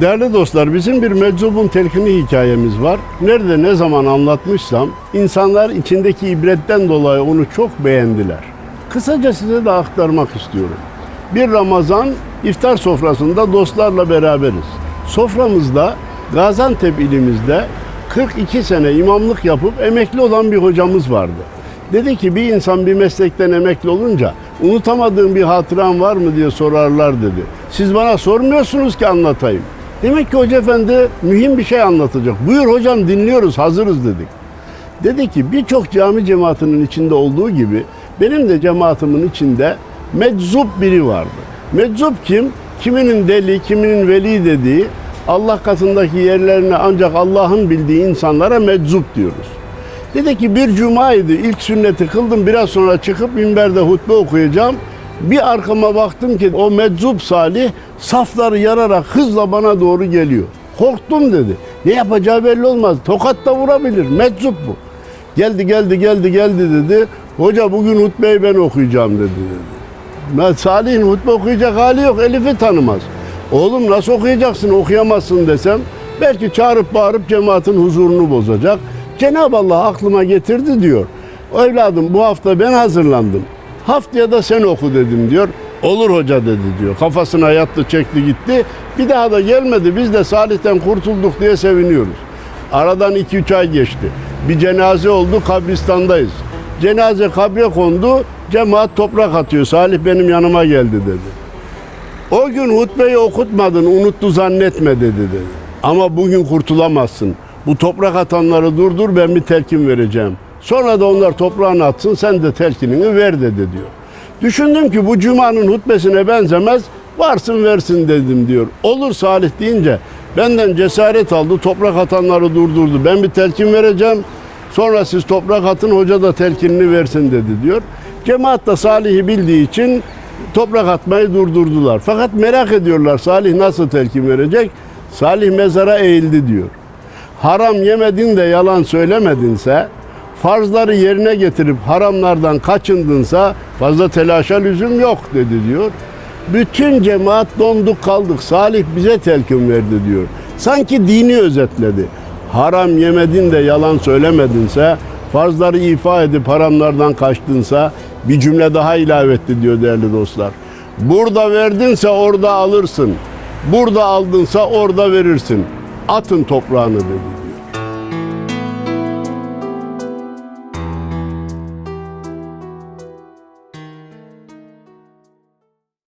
Değerli dostlar bizim bir meczubun telkini hikayemiz var. Nerede ne zaman anlatmışsam insanlar içindeki ibretten dolayı onu çok beğendiler. Kısaca size de aktarmak istiyorum. Bir Ramazan iftar sofrasında dostlarla beraberiz. Soframızda Gaziantep ilimizde 42 sene imamlık yapıp emekli olan bir hocamız vardı. Dedi ki bir insan bir meslekten emekli olunca unutamadığın bir hatıran var mı diye sorarlar dedi. Siz bana sormuyorsunuz ki anlatayım. Demek ki hoca efendi mühim bir şey anlatacak. Buyur hocam dinliyoruz hazırız dedik. Dedi ki birçok cami cemaatinin içinde olduğu gibi benim de cemaatimin içinde meczup biri vardı. Meczup kim? Kiminin deli, kiminin veli dediği Allah katındaki yerlerini ancak Allah'ın bildiği insanlara meczup diyoruz. Dedi ki bir cumaydı ilk sünneti kıldım biraz sonra çıkıp minberde hutbe okuyacağım. Bir arkama baktım ki o meczup Salih safları yararak hızla bana doğru geliyor. Korktum dedi. Ne yapacağı belli olmaz. Tokat da vurabilir. Meczup bu. Geldi geldi geldi geldi dedi. Hoca bugün hutbeyi ben okuyacağım dedi dedi. Salih'in hutbe okuyacak hali yok. Elif'i tanımaz. Oğlum nasıl okuyacaksın okuyamazsın desem belki çağırıp bağırıp cemaatin huzurunu bozacak. Cenab-ı Allah aklıma getirdi diyor. Evladım bu hafta ben hazırlandım. Haftaya da sen oku dedim diyor. Olur hoca dedi diyor. Kafasına yattı çekti gitti. Bir daha da gelmedi. Biz de Salih'ten kurtulduk diye seviniyoruz. Aradan 2-3 ay geçti. Bir cenaze oldu kabristandayız. Cenaze kabre kondu. Cemaat toprak atıyor. Salih benim yanıma geldi dedi. O gün hutbeyi okutmadın, unuttu zannetme dedi dedi. Ama bugün kurtulamazsın. Bu toprak atanları durdur ben bir telkin vereceğim. Sonra da onlar toprağını atsın sen de telkinini ver dedi diyor. Düşündüm ki bu cumanın hutbesine benzemez varsın versin dedim diyor. Olur Salih deyince benden cesaret aldı toprak atanları durdurdu. Ben bir telkin vereceğim. Sonra siz toprak atın hoca da telkinini versin dedi diyor. Cemaat da Salih'i bildiği için toprak atmayı durdurdular. Fakat merak ediyorlar Salih nasıl telkin verecek? Salih mezara eğildi diyor. Haram yemedin de yalan söylemedinse, farzları yerine getirip haramlardan kaçındınsa fazla telaşa lüzum yok dedi diyor. Bütün cemaat donduk kaldık. Salih bize telkin verdi diyor. Sanki dini özetledi. Haram yemedin de yalan söylemedinse, farzları ifa edip haramlardan kaçtınsa bir cümle daha ilave etti diyor değerli dostlar. Burada verdinse orada alırsın. Burada aldınsa orada verirsin. Atın toprağını dedi.